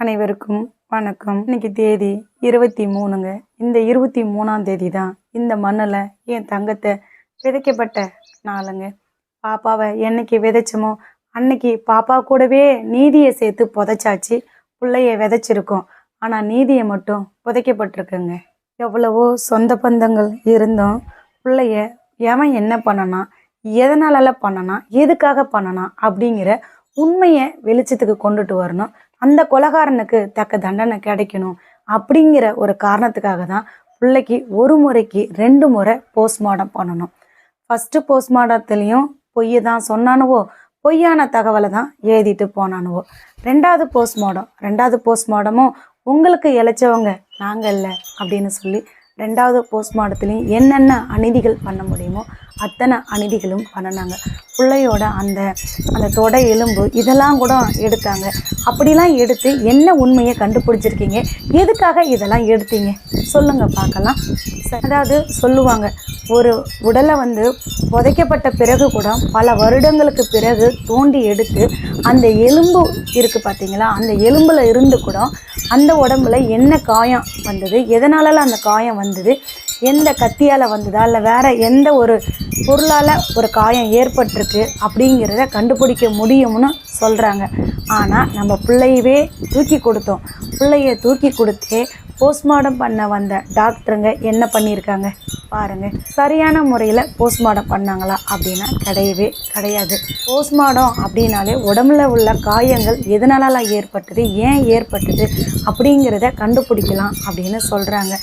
அனைவருக்கும் வணக்கம். இன்னைக்கு தேதி இருபத்தி மூணுங்க. இந்த இருபத்தி மூணாம் தேதி தான் இந்த மண்ணில் என் தங்கத்தை விதைக்கப்பட்ட நாளுங்க. பாப்பாவை என்னைக்கு விதைச்சோமோ அன்னைக்கு பாப்பா கூடவே நீதியை சேர்த்து புதைச்சாச்சு. பிள்ளைய விதைச்சிருக்கோம். ஆனால் நீதியை மட்டும் புதைக்கப்பட்டிருக்குங்க. எவ்வளவோ சொந்த பந்தங்கள் இருந்தும் பிள்ளைய எவன் என்ன பண்ணனா எதனால பண்ணனா எதுக்காக பண்ணனா அப்படிங்கிற உண்மையை வெளிச்சத்துக்கு கொண்டுட்டு வரணும். அந்த கொலகாரனுக்கு தக்க தண்டனை கிடைக்கணும் அப்படிங்கிற ஒரு காரணத்துக்காக தான் பிள்ளைக்கு ஒரு முறைக்கு ரெண்டு முறை போஸ்ட்மார்ட்டம் பண்ணணும். ஃபஸ்ட்டு போஸ்ட்மார்ட்டத்துலேயும் பொய்யை தான் சொன்னானுவோ? பொய்யான தகவலை தான் எழுதிட்டு போனானுவோ? ரெண்டாவது போஸ்ட்மார்ட்டம் ரெண்டாவது போஸ்ட்மார்ட்டமும் உங்களுக்கு இழைச்சவங்க நாங்கள் இல்லை அப்படின்னு சொல்லி ரெண்டாவது போஸ்ட்மார்ட்டத்துலேயும் என்னென்ன அநீதிகள் பண்ண முடியுமோ அத்தனை அநீதிகளும் பண்ணினாங்க. பிள்ளையோட அந்த அந்த தொடை எலும்பு இதெல்லாம் கூட எடுத்தாங்க. அப்படிலாம் எடுத்து என்ன உண்மையை கண்டுபிடிச்சிருக்கீங்க? எதுக்காக இதெல்லாம் எடுத்தீங்க? சொல்லுங்கள் பார்க்கலாம். அதாவது சொல்லுவாங்க ஒரு உடலை வந்து புதைக்கப்பட்ட பிறகு கூட பல வருடங்களுக்கு பிறகு தோண்டி எடுத்து அந்த எலும்பு இருக்குது பார்த்தீங்களா? அந்த எலும்பில் இருந்து கூட அந்த உடம்புல என்ன காயம் வந்தது? எதனாலலாம் அந்த காயம் வந்து வந்தது. எந்த கத்தியால் வந்ததா? இல்லை வேறு எந்த ஒரு பொருளால் ஒரு காயம் ஏற்பட்டிருக்கு அப்படிங்கிறத கண்டுபிடிக்க முடியும்னு சொல்கிறாங்க ஆனால் நம்ம பிள்ளையவே தூக்கி கொடுத்தோம். பிள்ளைய தூக்கி கொடுத்தே போஸ்ட்மார்ட்டம் பண்ண வந்த டாக்டருங்க என்ன பண்ணியிருக்காங்க? பாருங்கள் சரியான முறையில் போஸ்ட்மார்ட்டம் பண்ணாங்களா அப்படின்னா கிடையவே கிடையாது. போஸ்ட்மார்ட்டம் அப்படின்னாலே உடம்புல உள்ள காயங்கள் எதனாலலாம் ஏற்பட்டது ஏன் ஏற்பட்டது அப்படிங்கிறத கண்டுபிடிக்கலாம் அப்படின்னு சொல்கிறாங்க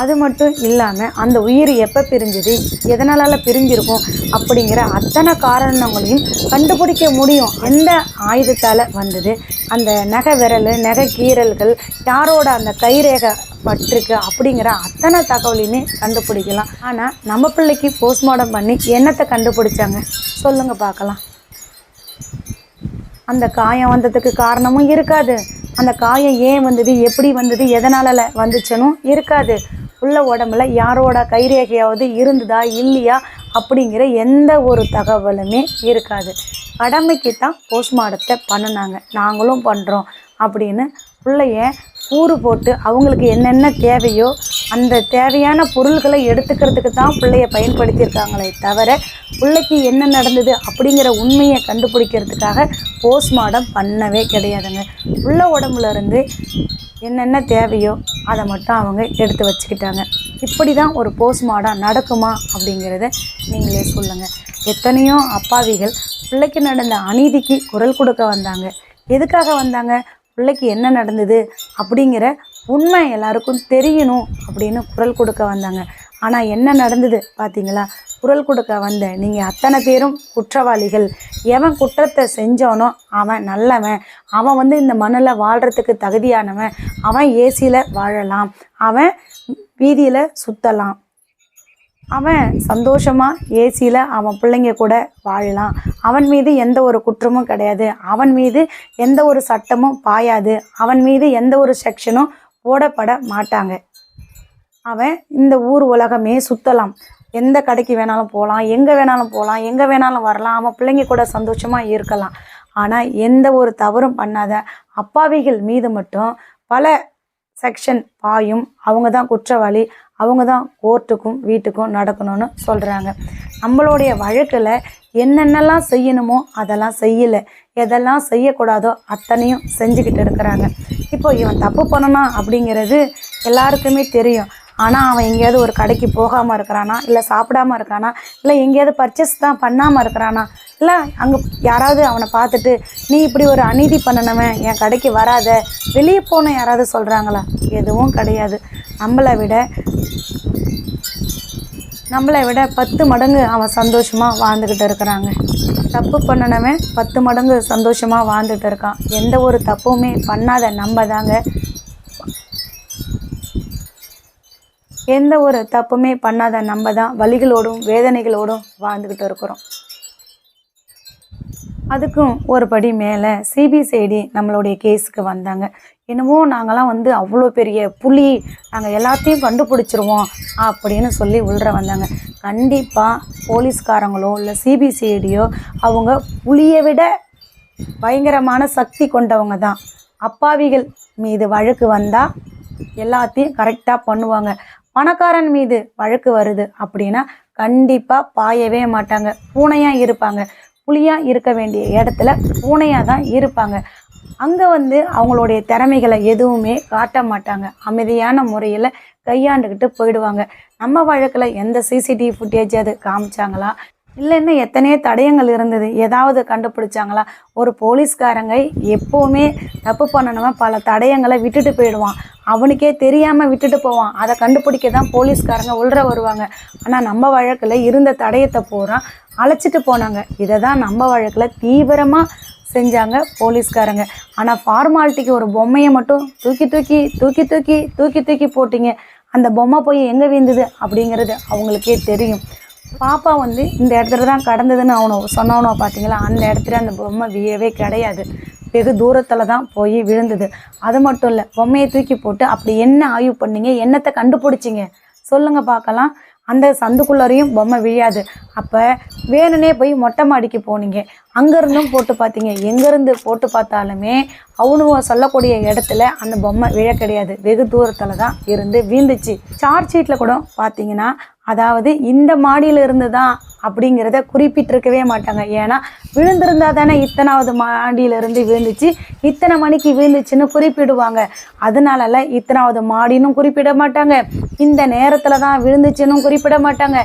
அது மட்டும் இல்லாமல் அந்த உயிர் எப்போ பிரிஞ்சுது எதனால பிரிஞ்சிருக்கும் அப்படிங்கிற அத்தனை காரணங்களையும் கண்டுபிடிக்க முடியும் எந்த ஆயுதத்தால் வந்தது. அந்த நகை விரல் நகை கீரல்கள் யாரோட அந்த கைரேகை பட்டிருக்கு அப்படிங்கிற அத்தனை தகவலையுமே கண்டுபிடிக்கலாம். ஆனால் நம்ம பிள்ளைக்கு போஸ்ட்மார்ட்டம் பண்ணி என்னத்தை கண்டுபிடிச்சாங்க? சொல்லுங்கள் பார்க்கலாம். அந்த காயம் வந்ததுக்கு காரணமும் இருக்காது. அந்த காயம் ஏன் வந்தது எப்படி வந்தது எதனால வந்துச்சுனும் இருக்காது. உள்ள உடம்புல யாரோட கைரேகையாவது இருந்ததா இல்லையா அப்படிங்கிற எந்த ஒரு தகவலுமே இருக்காது. கடமைக்கு தான் போஸ்ட்மார்ட்டத்தை பண்ணினாங்க. நாங்களும் பண்ணுறோம் அப்படின்னு பிள்ளைய கூறு போட்டு அவங்களுக்கு என்னென்ன தேவையோ அந்த தேவையான பொருள்களை எடுத்துக்கிறதுக்கு தான் பிள்ளைய பயன்படுத்தியிருக்காங்களே தவிர பிள்ளைக்கு என்ன நடந்தது அப்படிங்கிற உண்மையை கண்டுபிடிக்கிறதுக்காக போஸ்ட்மார்ட்டம் பண்ணவே கிடையாதுங்க. உள்ள உடம்புலேருந்து என்னென்ன தேவையோ அதை மட்டும் அவங்க எடுத்து வச்சுக்கிட்டாங்க. இப்படி தான் ஒரு போஸ்ட்மார்ட்டம் நடக்குமா அப்படிங்கிறத நீங்களே சொல்லுங்கள் எத்தனையோ அப்பாவிகள் பிள்ளைக்கு நடந்த அநீதிக்கு குரல் கொடுக்க வந்தாங்க. எதுக்காக வந்தாங்க? பிள்ளைக்கு என்ன நடந்தது? அப்படிங்கிற உண்மை எல்லாருக்கும் தெரியணும் அப்படின்னு குரல் கொடுக்க வந்தாங்க. ஆனால் என்ன நடந்தது? பார்த்தீங்களா குரல் கொடுக்க வந்த நீங்கள் அத்தனை பேரும் குற்றவாளிகள். எவன் குற்றத்தை செஞ்சோனோ அவன் நல்லவன். அவன் வந்து இந்த மண்ணில் வாழ்கிறதுக்கு தகுதியானவன். அவன் ஏசியில் வாழலாம். அவன் வீதியில் சுற்றலாம் அவன் சந்தோஷமாக ஏசியில் அவன் பிள்ளைங்க கூட வாழலாம். அவன் மீது எந்த ஒரு குற்றமும் கிடையாது. அவன் மீது எந்த ஒரு சட்டமும் பாயாது. அவன் மீது எந்த ஒரு செக்ஷனும் போடப்பட மாட்டாங்க. அவன் இந்த ஊர் உலகமே சுற்றலாம் எந்த கடைக்கு வேணாலும் போகலாம் எங்கே வேணாலும் போகலாம் எங்கே வேணாலும் வரலாம் அவன் பிள்ளைங்க கூட சந்தோஷமாக இருக்கலாம். ஆனால் எந்த ஒரு தவறும் பண்ணாத அப்பாவிகள் மீது மட்டும் பல செக்ஷன் பாயும். அவங்க தான் குற்றவாளி அவங்க தான் கோர்ட்டுக்கும் வீட்டுக்கும் நடக்கணும்னு சொல்கிறாங்க நம்மளுடைய வழக்கில் என்னென்னலாம் செய்யணுமோ அதெல்லாம் செய்யலை. எதெல்லாம் செய்யக்கூடாதோ அத்தனையும் செஞ்சுக்கிட்டு இருக்கிறாங்க. இப்போ இவன் தப்பு பண்ணணும் அப்படிங்கிறது எல்லாருக்குமே தெரியும். ஆனால் அவன் எங்கேயாவது ஒரு கடைக்கு போகாமல் இருக்கிறானா? இல்லை சாப்பிடாம இருக்கானா இல்லை எங்கேயாவது பர்ச்சேஸ் தான் பண்ணாமல் இருக்கிறானா? இல்லை அங்கே யாராவது அவனை பார்த்துட்டு நீ இப்படி ஒரு அநீதி பண்ணனவன் என் கடைக்கு வராத. வெளியே போன யாராவது சொல்கிறாங்களா எதுவும் கிடையாது. நம்மளை விட நம்மளை விட பத்து மடங்கு அவன் சந்தோஷமாக வாழ்ந்துக்கிட்டு இருக்கிறாங்க. தப்பு பண்ணினவன் பத்து மடங்கு சந்தோஷமாக வாழ்ந்துட்டு இருக்கான். எந்த ஒரு தப்புமே பண்ணாத நம்ம தாங்க. எந்த ஒரு தப்புமே பண்ணாத நம்ம தான் வலிகளோடும் வேதனைகளோடும் வாழ்ந்துக்கிட்டு இருக்கிறோம். அதுக்கும் ஒரு படி மேலே சிபிசிஐடி நம்மளுடைய கேஸுக்கு வந்தாங்க. என்னமோ நாங்களாம் வந்து அவ்வளோ பெரிய புலி நாங்கள் எல்லாத்தையும் கண்டுபிடிச்சிருவோம் அப்படின்னு சொல்லி உள்ள வந்தாங்க. கண்டிப்பாக போலீஸ்காரங்களோ இல்லை சிபிசிஐடியோ அவங்க புலியை விட பயங்கரமான சக்தி கொண்டவங்க தான். அப்பாவிகள் மீது வழக்கு வந்தால் எல்லாத்தையும் கரெக்டாக பண்ணுவாங்க. பணக்காரன் மீது வழக்கு வருது அப்படின்னா கண்டிப்பாக பாயவே மாட்டாங்க. பூனையாக இருப்பாங்க. புலியாக இருக்க வேண்டிய இடத்துல பூனையாக தான் இருப்பாங்க. அங்கே வந்து அவங்களுடைய திறமைகளை எதுவுமே காட்ட மாட்டாங்க. அமைதியான முறையில் கையாண்டுக்கிட்டு போயிடுவாங்க. நம்ம வழக்கில் எந்த சிசிடிவி ஃபுட்டேஜ் அது காமிச்சாங்களா? இல்லைன்னா எத்தனையோ தடயங்கள் இருந்தது. ஏதாவது கண்டுபிடிச்சாங்களா? ஒரு போலீஸ்காரங்க எப்போவுமே தப்பு பண்ணணுமா பல தடயங்களை விட்டுட்டு போயிடுவான். அவனுக்கே தெரியாமல் விட்டுட்டு போவான். அதை கண்டுபிடிக்க தான் போலீஸ்காரங்க உள்ற வருவாங்க. ஆனால் நம்ம வழக்கில் இருந்த தடயத்தை பூரா அழைச்சிட்டு போனாங்க. இதை தான் நம்ம வழக்கில் தீவிரமாக செஞ்சாங்க போலீஸ்காரங்க. ஆனால் ஃபார்மாலிட்டிக்கு ஒரு பொம்மையை மட்டும் தூக்கி தூக்கி தூக்கி தூக்கி தூக்கி தூக்கி போட்டிங்க. அந்த பொம்மை போய் எங்கே வீழ்ந்தது அப்படிங்கிறது அவங்களுக்கே தெரியும். பாப்பா வந்து இந்த இடத்துல தான் கடந்ததுன்னு அவனோ சொன்னவனோ பார்த்தீங்களா அந்த இடத்துல அந்த பொம்மை வீழவே கிடையாது. வெகு தூரத்தில் தான் போய் விழுந்தது. அது மட்டும் இல்லை பொம்மையை தூக்கி போட்டு அப்படி என்ன ஆய்வு பண்ணீங்க? என்னத்தை கண்டுபிடிச்சிங்க? சொல்லுங்க பார்க்கலாம். அந்த சந்துக்குள்ளரையும் பொம்மை விழாது. அப்போ வேணுனே போய் மொட்டை மாடிக்கு போனீங்க. அங்கேருந்தும் போட்டு பார்த்தீங்க. எங்கேருந்து போட்டு பார்த்தாலுமே அவனுவ சொல்லக்கூடிய இடத்துல அந்த பொம்மை விழ கிடையாது. வெகு தூரத்தில் தான் இருந்து வீழ்ந்துச்சு. சார்ஜ் ஷீட்டில் கூட பார்த்தீங்கன்னா அதாவது இந்த மாடியில் இருந்து தான் அப்படிங்கிறத குறிப்பிட்டிருக்கவே மாட்டாங்க. ஏன்னா விழுந்திருந்தா தானே இத்தனாவது மாடியிலிருந்து விழுந்துச்சு இத்தனை மணிக்கு விழுந்துச்சுன்னு குறிப்பிடுவாங்க. அதனாலல இத்தனாவது மாடினும் குறிப்பிட மாட்டாங்க. இந்த நேரத்தில் தான் விழுந்துச்சுன்னு குறிப்பிட மாட்டாங்க.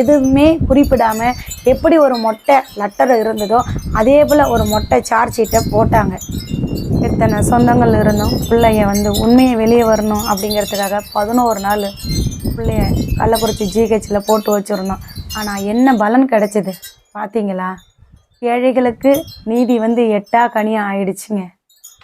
எதுவுமே குறிப்பிடாம எப்படி ஒரு மொட்டை லெட்டர் இருந்ததோ அதே போல் ஒரு மொட்டை சார்ஜ் ஷீட்டை போட்டாங்க. எத்தனை சொந்தங்கள் இருந்தும் பிள்ளைய வந்து உண்மையை வெளியே வரணும் அப்படிங்கிறதுக்காக பதினோரு நாள் பிள்ளைய கள்ளக்குறிச்சி ஜிஹெச்சில் போட்டு வச்சுருந்தோம் ஆனால் என்ன பலன் கிடச்சிது? பார்த்தீங்களா ஏழைகளுக்கு நீதி வந்து எட்டா கனியாக ஆயிடுச்சுங்க.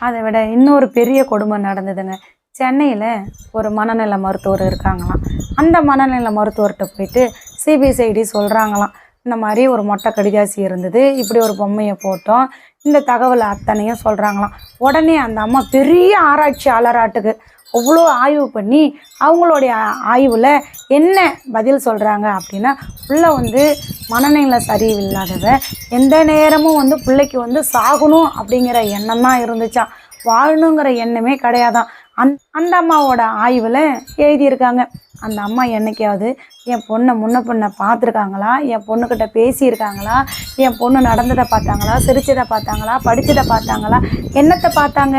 அதை விட இன்னொரு பெரிய கொடுமை நடந்ததுங்க. சென்னையில் ஒரு மனநல மருத்துவர் இருக்காங்களாம். அந்த மனநல மருத்துவர்கிட்ட போயிட்டு சிபிசிஐடி சொல்கிறாங்களாம் இந்த மாதிரி ஒரு மொட்டை கடிதாசி இருந்தது. இப்படி ஒரு பொம்மையை போட்டோம். இந்த தகவல் அத்தனையும் சொல்கிறாங்களாம் உடனே அந்த அம்மா பெரிய ஆராய்ச்சியாளராட்டுக்கு அவ்வளோ ஆய்வு பண்ணி அவங்களுடைய ஆய்வில் என்ன பதில் சொல்கிறாங்க அப்படின்னா பிள்ளை வந்து மனநிலை சரியில்லாதவ எந்த நேரமும் வந்து பிள்ளைக்கு வந்து சாகணும் அப்படிங்கிற எண்ணம் தான் இருந்துச்சான் வாழணுங்கிற எண்ணமே கிடையாதான் அந் அந்த அம்மாவோட ஆய்வில் எழுதியிருக்காங்க. அந்த அம்மா என்னைக்காவது என் பொண்ணை முன்ன பொண்ணை பார்த்துருக்காங்களா? என் பொண்ணுக்கிட்ட பேசியிருக்காங்களா? என் பொண்ணு நடந்ததை பார்த்தாங்களா? சிரிச்சதை பார்த்தாங்களா? படித்ததை பார்த்தாங்களா? என்னத்தை பார்த்தாங்க?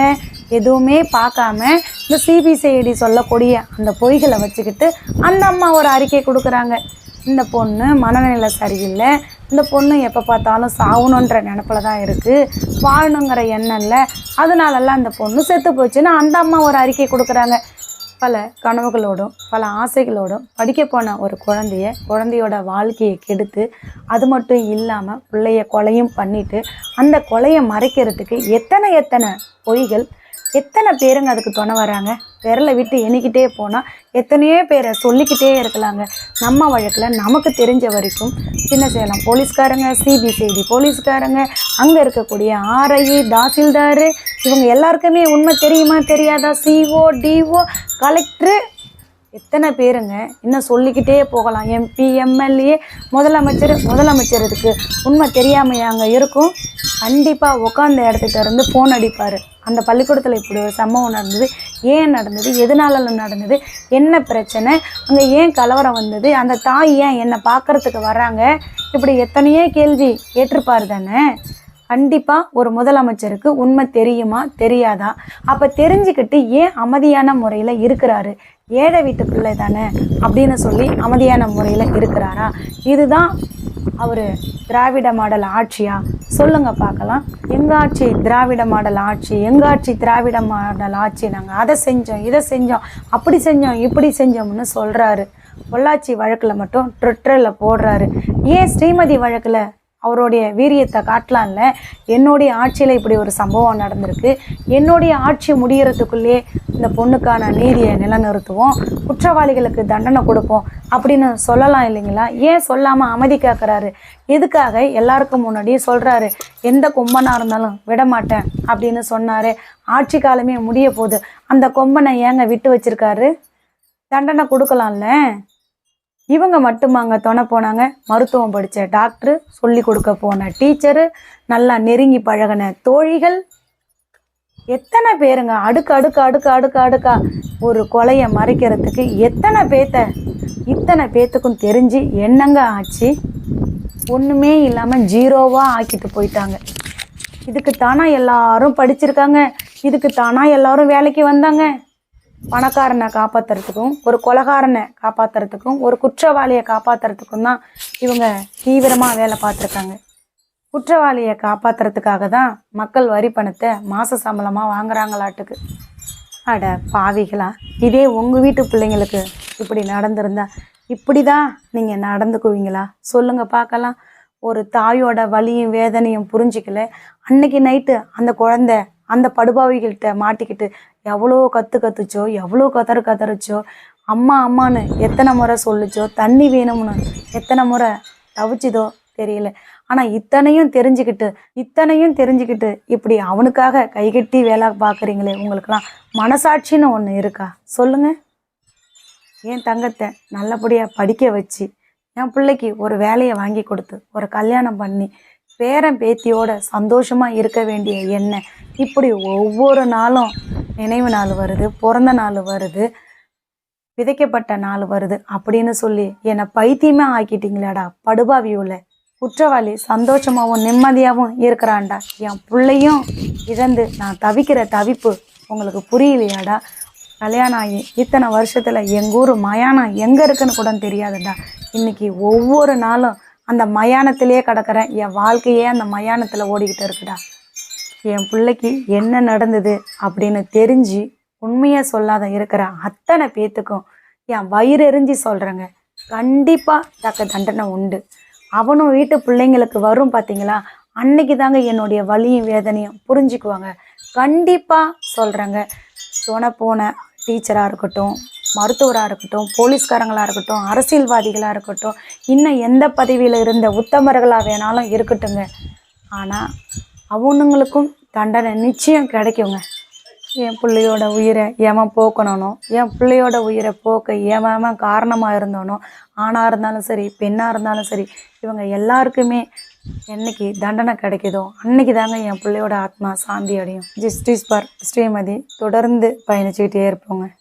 எதுவுமே பார்க்காம இந்த சிபிசிஐடி சொல்லக்கூடிய அந்த பொய்களை வச்சுக்கிட்டு அந்த அம்மா ஒரு அறிக்கை கொடுக்குறாங்க. இந்த பொண்ணு மனநிலை சரியில்லை. இந்த பொண்ணு எப்போ பார்த்தாலும் சாகணுன்ற நினப்பில் தான் இருக்குது வாழணுங்கிற எண்ணம் இல்லை. அதனாலலாம் அந்த பொண்ணு செத்து போச்சுன்னு அந்த அம்மா ஒரு அறிக்கை கொடுக்குறாங்க. பல கனவுகளோடும் பல ஆசைகளோடும் படிக்க போன ஒரு குழந்தைய குழந்தையோட வாழ்க்கையை கெடுத்து அது மட்டும் இல்லாமல் பிள்ளைய கொலையும் பண்ணிட்டு அந்த கொலையை மறைக்கிறதுக்கு எத்தனை எத்தனை பொய்கள் எத்தனை பேருங்க அதுக்கு துணை வராங்க? விரலை விட்டு எண்ணிக்கிட்டே போனால் எத்தனையோ பேரை சொல்லிக்கிட்டே இருக்கலாங்க. நம்ம வழக்கில் நமக்கு தெரிஞ்ச வரைக்கும் சின்ன சேலம் போலீஸ்காரங்க சிபிசிஐடி போலீஸ்காரங்க அங்கே இருக்கக்கூடிய ஆர்ஐ தாசில்தார் இவங்க எல்லாருக்குமே உண்மை தெரியுமா தெரியாதா? சிஓ டிஓ கலெக்டரு எத்தனை பேருங்க? இன்னும் சொல்லிக்கிட்டே போகலாம். எம்பி எம்எல்ஏ முதலமைச்சர் முதலமைச்சர் இதுக்கு உண்மை தெரியாமையாங்க இருக்கும். கண்டிப்பாக உட்காந்த இடத்துக்கிட்ட இருந்து ஃபோன் அடிப்பார். அந்த பள்ளிக்கூடத்தில் இப்படி ஒரு சம்பவம் நடந்தது. ஏன் நடந்தது? எதனால நடந்தது? என்ன பிரச்சனை? அங்கே ஏன் கலவரம் வந்தது? அந்த தாய் ஏன் என்னை பார்க்கறதுக்கு வராங்க இப்படி எத்தனையோ கேள்வி கேட்டிருப்பார் தானே? கண்டிப்பாக ஒரு முதலமைச்சருக்கு உண்மை தெரியுமா தெரியாதா? அப்போ தெரிஞ்சுக்கிட்டு ஏன் அமைதியான முறையில் இருக்கிறாரு? ஏழை வீட்டு பிள்ளை தானே அப்படின்னு சொல்லி அமைதியான முறையில் இருக்கிறாரா? இதுதான் அவர் திராவிட மாடல் ஆட்சியா? சொல்லுங்க பார்க்கலாம். எங்காட்சி திராவிட மாடல் ஆட்சி? எங்காட்சி திராவிட மாடல் ஆட்சி? நாங்கள் அதை செஞ்சோம் இதை செஞ்சோம் அப்படி செஞ்சோம் இப்படி செஞ்சோம்னு சொல்றாரு. பொள்ளாச்சி வழக்கில் மட்டும் ட்விட்டரில் போடுறாரு. ஏன் ஸ்ரீமதி வழக்கில் அவருடைய வீரியத்தை காட்டலாம்ல? என்னுடைய ஆட்சியில் இப்படி ஒரு சம்பவம் நடந்திருக்கு. என்னுடைய ஆட்சி முடிகிறதுக்குள்ளே இந்த பொண்ணுக்கான நீதியை நிலைநிறுத்துவோம். குற்றவாளிகளுக்கு தண்டனை கொடுப்போம் அப்படின்னு சொல்லலாம் இல்லைங்களா? ஏன் சொல்லாமல் அமைதி கேட்குறாரு எதுக்காக எல்லாருக்கும் முன்னாடி சொல்கிறாரு எந்த கொம்பனாக இருந்தாலும் விட மாட்டேன் அப்படின்னு சொன்னார். ஆட்சி காலமே முடிய போகுது. அந்த கொம்பனை ஏங்க விட்டு வச்சிருக்காரு? தண்டனை கொடுக்கலாம்ல? இவங்க மட்டுமாங்க துணை போனாங்க. மருத்துவம் படித்த டாக்டர் சொல்லி கொடுக்க போன டீச்சரு நல்லா நெருங்கி பழகின தோழிகள். எத்தனை பேருங்க? அடுக்கு அடுக்கு அடுக்கு அடுக்கு அடுக்கா. ஒரு கொலையை மறைக்கிறதுக்கு எத்தனை பேத்த இத்தனை பேத்துக்கும் தெரிஞ்சு என்னங்க ஆச்சு? ஒன்றுமே இல்லாமல் ஜீரோவாக ஆக்கிட்டு போயிட்டாங்க. இதுக்கு தானா எல்லாரும் படிச்சிருக்காங்க. இதுக்கு தானா எல்லாரும் வேலைக்கு வந்தாங்க. பணக்காரனை காப்பாத்துறதுக்கும் ஒரு கொலகாரனை காப்பாற்றுறதுக்கும் ஒரு குற்றவாளியை காப்பாற்றுறதுக்கும் தான் இவங்க தீவிரமாக வேலை பார்த்துருக்காங்க. குற்றவாளியை காப்பாற்றுறதுக்காக தான் மக்கள் வரி பணத்தை மாத சம்பளமாக வாங்குறாங்களாட்டுக்கு. அட பாவிகளா இதே உங்கள் வீட்டு பிள்ளைங்களுக்கு இப்படி நடந்திருந்தா இப்படி தான் நீங்கள் நடந்துக்குவீங்களா? சொல்லுங்கள் பார்க்கலாம். ஒரு தாயோட வலியும் வேதனையும் புரிஞ்சிக்கல. அன்னைக்கு நைட்டு அந்த குழந்தை அந்த படுபாவிகள்கிட்ட மாட்டிக்கிட்டு எவ்வளோ கற்று கத்துச்சோ எவ்வளோ கதறு கதறிச்சோ அம்மா அம்மான்னு எத்தனை முறை சொல்லுச்சோ தண்ணி வேணும்னு எத்தனை முறை தவிச்சுதோ தெரியல. ஆனால் இத்தனையும் தெரிஞ்சுக்கிட்டு இத்தனையும் தெரிஞ்சுக்கிட்டு இப்படி அவனுக்காக கைகட்டி வேலை பார்க்குறீங்களே உங்களுக்கெல்லாம் மனசாட்சின்னு ஒன்று இருக்கா? சொல்லுங்கள் என் தங்கத்தை நல்லபடியாக படிக்க வச்சு என் பிள்ளைக்கு ஒரு வேலையை வாங்கி கொடுத்து ஒரு கல்யாணம் பண்ணி பேரன் பேத்தியோட சந்தோஷமா இருக்க வேண்டிய என்ன இப்படி ஒவ்வொரு நாளும் நினைவு நாள் வருது பிறந்த நாள் வருது விதைக்கப்பட்ட நாள் வருது அப்படின்னு சொல்லி என்னை பைத்தியமே ஆக்கிட்டீங்களாடா படுபாவியுள்ள குற்றவாளி சந்தோஷமாகவும் நிம்மதியாகவும் இருக்கிறான்டா. என் பிள்ளையும் இழந்து நான் தவிக்கிற தவிப்பு உங்களுக்கு புரியலையாடா? கல்யாணம் ஆகி இத்தனை வருஷத்துல எங்கள் ஊர் மயானம் எங்க இருக்குன்னு கூட தெரியாதுடா. இன்னைக்கு ஒவ்வொரு நாளும் அந்த மயானத்திலேயே கிடக்கிறேன் என் வாழ்க்கையே அந்த மயானத்தில் ஓடிக்கிட்டு இருக்குடா. என் பிள்ளைக்கு என்ன நடந்தது அப்படின்னு தெரிஞ்சு உண்மையாக சொல்லாத இருக்கிற அத்தனை பேத்துக்கும் என் வயிறு எரிஞ்சு சொல்கிறேங்க கண்டிப்பாக தக்க தண்டனை உண்டு. அவனும் வீட்டு பிள்ளைங்களுக்கு வரும் பார்த்தீங்களா அன்னைக்கு தாங்க என்னுடைய வலியும் வேதனையும் புரிஞ்சுக்குவாங்க. கண்டிப்பாக சொல்கிறேங்க சொன போன டீச்சராக இருக்கட்டும் மருத்துவராக இருக்கட்டும் போலீஸ்காரங்களாக இருக்கட்டும் அரசியல்வாதிகளாக இருக்கட்டும் இன்னும் எந்த பதவியில் இருந்த உத்தமர்களாக வேணாலும் இருக்கட்டுங்க ஆனால் அவனுங்களுக்கும் தண்டனை நிச்சயம் கிடைக்குங்க. என் பிள்ளையோட உயிரை ஏமா போக்கணும்னோ என் பிள்ளையோட உயிரை போக்க எவன் காரணமாக இருந்தானோ ஆணாக இருந்தாலும் சரி பெண்ணாக இருந்தாலும் சரி இவங்க எல்லாருக்குமே என்னைக்கு தண்டனை கிடைக்குதோ அன்னைக்கு தாங்க என் பிள்ளையோட ஆத்மா சாந்தி அடையும். ஜஸ்டிஸ் பார் ஸ்ரீமதி தொடர்ந்து பயணிச்சுக்கிட்டே இருப்போங்க.